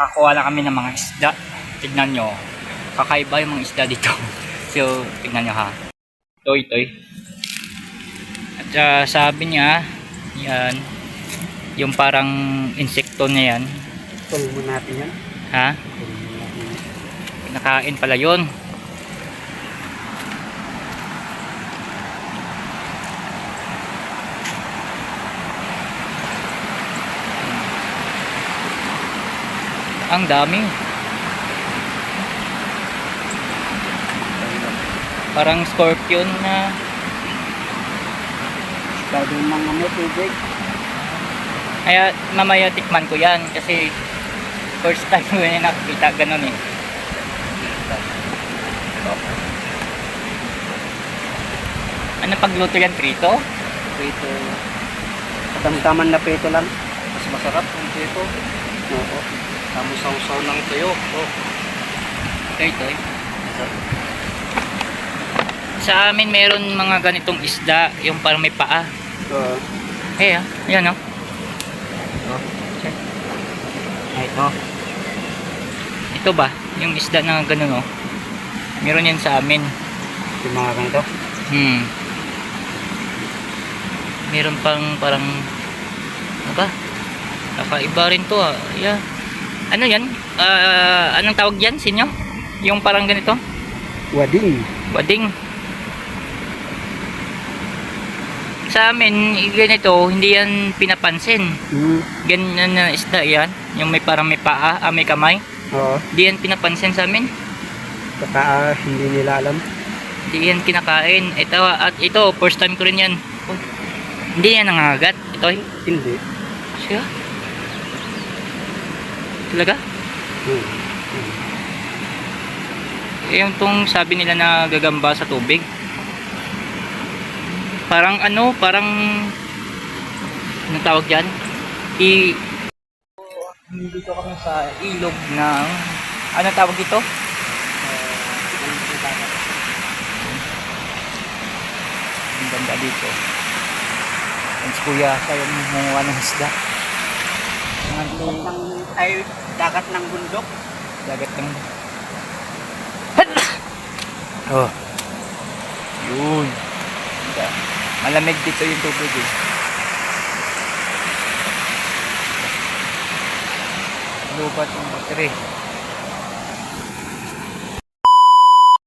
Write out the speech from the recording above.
Nakakuha lang kami ng mga isda. Tignan nyo. Kakaiba yung mga isda dito. So, tignan nyo ha. Toy, toy. At ah, sabi niya, yan, yung parang insekto na yan. Mo natin yan. Ha? Nakain pala yun. Ang dami. Parang scorpion na yung mga may tubig. Kaya mamaya tikman ko yan kasi first time ko yan nakikita ganun eh. Ano pagluto yan? Prito? Prito. Katamtaman na prito lang. Mas masarap kung dito. Oo. Tamo sausaw ng tuyo. Oh. Ito, ito eh. Sa amin meron mga ganitong isda, yung parang may paa. Oo. Eh, ah, yan oh. Ay, ito. Ito ba? Yung isda na ganun oh. Meron yan sa amin. Yung mga ganito. Hmm. Meron pang parang ano ba? Kakaiba rin to ah. Yeah. Ano yan? Ah, anong tawag yan sinyo? Yung parang ganito? Wading. Bading. Sa amin, ganito, hindi yan pinapansin. Hmm. Ganyan na isda yan. Yung may parang may paa, ah, may kamay. Oo. Hindi yan pinapansin sa amin. Baka ah, hindi nila alam. Hindi yan kinakain. Ito, at ito, first time ko rin yan. Oh, Hindi yan nangagat. Ito, Hindi. siya. Talaga? Hmm. Yung tong sabi nila na gagamba sa tubig. Parang ano, parang anong tawag dyan? I dito kami sa ilog ng anong tawag dito? Ang ganda dito. Ang kuya, yung munguha ng isda. Ang Ng, ay, dagat ng bundok. dagat ng oh. Yun. Malamig dito yung tubig eh. Lubat yung battery